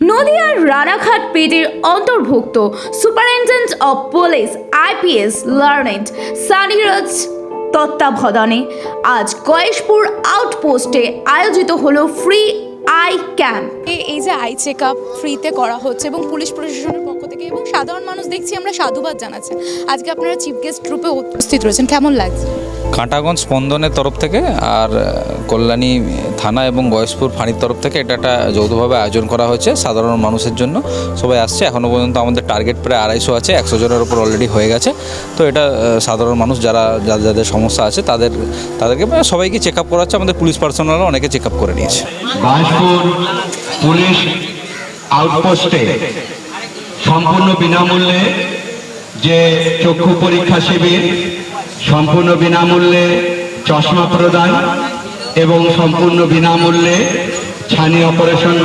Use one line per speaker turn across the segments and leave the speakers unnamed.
নদিয়ার রানাঘাট পেটের অন্তর্ভুক্ত সুপারিনটেন্ডেন্ট অফ পুলিশ আইপিএস লার্নেন্ট সানিরাজ তত্ত্বাবধানে আজ কয়েশপুর আউটপোস্টে আয়োজিত হলো ফ্রি আই ক্যাম্প।
এই যে আই চেক আপ ফ্রিতে করা হচ্ছে এবং পুলিশ প্রশাসনের পক্ষ এবং সাধারণ মানুষ দেখছি আমরা সাধুবাদ জানাচ্ছেন আজকে আপনারা চিফ গেস্ট রূপে উপস্থিত রয়েছেন। কেমন লাগছে?
কাঁটাগঞ্জ স্পন্দনের তরফ থেকে আর কল্যাণী থানা এবং গয়েশপুর ফাঁড়ির তরফ থেকে এটা একটা যৌথভাবে আয়োজন করা হয়েছে সাধারণ মানুষের জন্য। সবাই আসছে এখনও পর্যন্ত আমাদের টার্গেট প্রায় আড়াইশো আছে একশো জনের উপর অলরেডি হয়ে গেছে। তো এটা সাধারণ মানুষ যারা যাদের যাদের সমস্যা আছে তাদের তাদেরকে মানে সবাইকে চেক আপ করাচ্ছে। আমাদের পুলিশ পার্সোনালও অনেকে চেক আপ করে নিয়েছে।
পুলিশ আউটপোস্টে সম্পূর্ণ বিনামূল্যে যে চক্ষু পরীক্ষা শিবির, সম্পূর্ণ বিনামূল্যে চশমা প্রদান এবং সম্পূর্ণ বিনামূল্যে ছানি অপারেশন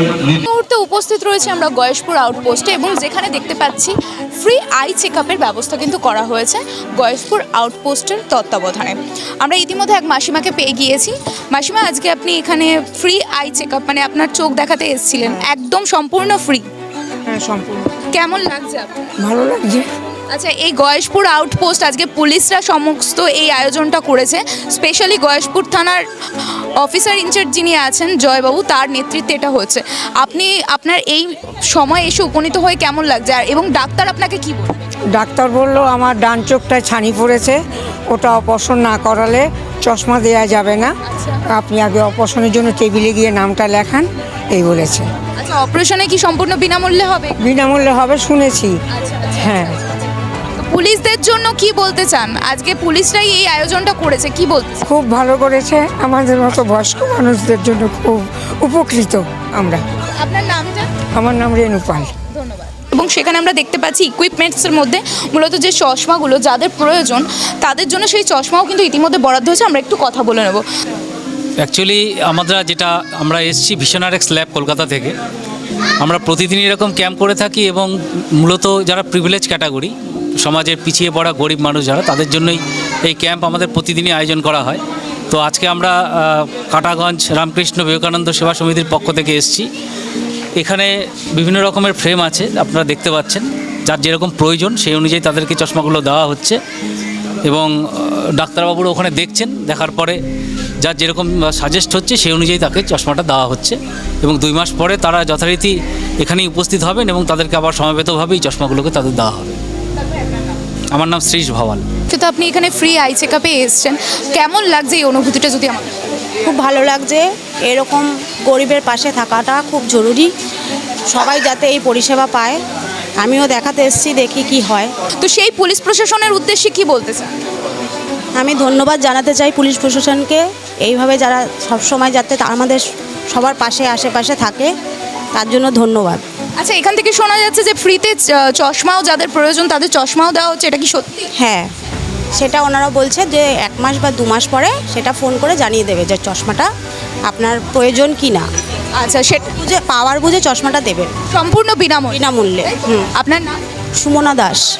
মুহূর্তে উপস্থিত রয়েছে আমরা গয়েশপুর আউটপোস্টে এবং যেখানে দেখতে পাচ্ছি ফ্রি আই চেক ব্যবস্থা কিন্তু করা হয়েছে গয়েশপুর আউটপোস্টের তত্ত্বাবধানে। আমরা ইতিমধ্যে এক মাসিমাকে পেয়ে গিয়েছি। মাসিমা, আজকে আপনি এখানে ফ্রি আই চেক মানে আপনার চোখ দেখাতে এসেছিলেন। একদম সম্পূর্ণ ফ্রি
সম্পূর্ণ।
কেমন লাগছে আপনার?
ভালো লাগছে।
আচ্ছা এই গয়েশপুর আউটপোস্ট আজকে পুলিশরা সমস্ত এই আয়োজনটা করেছে। স্পেশালি গয়েশপুর থানার অফিসার ইনচার্জ যিনি আছেন জয়বাবু তার নেতৃত্বে এটা হচ্ছে। আপনি আপনার এই সময় এসে উপনীত হয়ে কেমন লাগছে? আর এবং ডাক্তার আপনাকে কি বলবে?
ডাক্তার বলল আমার ডান চোখটায় ছানি পড়েছে ওটা অপারেশন না করালে চশমা দেওয়া যাবে না। আপনি আগে অপারেশনের জন্য টেবিলে গিয়ে নামটা লেখান এই বলেছে।
আচ্ছা অপারেশনে কি সম্পূর্ণ বিনামূল্যে হবে?
বিনামূল্যে হবে শুনেছি।
আচ্ছা আচ্ছা
হ্যাঁ।
পুলিশদের জন্য কি বলতে চান? আজকে পুলিশরাই এই আয়োজনটা করেছে কি বলতে
খুব ভালো করেছে। আমাদের মতো বয়স্ক মানুষদের জন্য খুব উপকৃত আমরা।
আপনার নামটা?
আমার নাম রেণুপাল
ধন্যবাদ। এবং সেখানে আমরা দেখতে পাচ্ছি ইকুইপমেন্টসের মধ্যে মূলত যে চশমাগুলো যাদের প্রয়োজন তাদের জন্য সেই চশমাও কিন্তু ইতিমধ্যে বরাদ্দ হয়েছে। আমরা একটু কথা বলে নেব।
অ্যাকচুয়ালি আমরা যেটা আমরা এসছি ভিশনারেক্স ল্যাব কলকাতা থেকে। আমরা প্রতিদিন এরকম ক্যাম্প করে থাকি এবং মূলত যারা প্রিভিলেজ ক্যাটাগরি সমাজের পিছিয়ে পড়া গরিব মানুষ যারা, তাদের জন্যই এই ক্যাম্প আমাদের প্রতিদিনই আয়োজন করা হয়। তো আজকে আমরা কাটাগঞ্জ রামকৃষ্ণ বিবেকানন্দ সেবা সমিতির পক্ষ থেকে এসেছি। এখানে বিভিন্ন রকমের ফ্রেম আছে, আপনারা দেখতে পাচ্ছেন। যার যেরকম প্রয়োজন, সেই অনুযায়ী তাদেরকে চশমাগুলো দেওয়া হচ্ছে। এবং ডাক্তারবাবুরা ওখানে দেখছেন, দেখার পরে যার যেরকম সাজেস্ট হচ্ছে সেই অনুযায়ী তাকে চশমাটা দেওয়া হচ্ছে এবং দুই মাস পরে তারা যথারীতি এখানেই উপস্থিত হবেন এবং তাদেরকে আবার সমবেতভাবে এই চশমাগুলোকে তাদের দেওয়া হবে। আমার নাম শ্রীশ ভাওয়াল।
কিন্তু আপনি এখানে ফ্রি আই চেক আপে এসছেন। কেমন লাগছে এই অনুভূতিটা যদি আমার
খুব ভালো লাগছে। এরকম গরিবের পাশে থাকাটা খুব জরুরি। সবাই যাতে এই পরিষেবা পায়। আমিও দেখাতে এসেছি দেখি কি হয়।
তো সেই পুলিশ প্রশাসনের উদ্দেশ্যে কি বলতে চান?
আমি ধন্যবাদ জানাতে চাই পুলিশ প্রশাসনকে। এইভাবে যারা সবসময় যাতে তা- আমাদের সবার পাশে আশেপাশে থাকে তার জন্য ধন্যবাদ।
আচ্ছা এখান থেকে শোনা যাচ্ছে যে ফ্রিতে চশমাও যাদের প্রয়োজন তাদের চশমাও দেওয়া হচ্ছে এটা কি সত্যি?
হ্যাঁ সেটা ওনারা বলছে যে এক মাস বা দু মাস পরে সেটা ফোন করে জানিয়ে দেবে যে চশমাটা আপনার প্রয়োজন কি না
আচ্ছা সেটা
বুঝে পাওয়ার বুঝে চশমাটা দেবেন।
সম্পূর্ণ বিনামূল্যে।
বিনামূল্যে হুম।
আপনার নাম?
সুমনা দাস।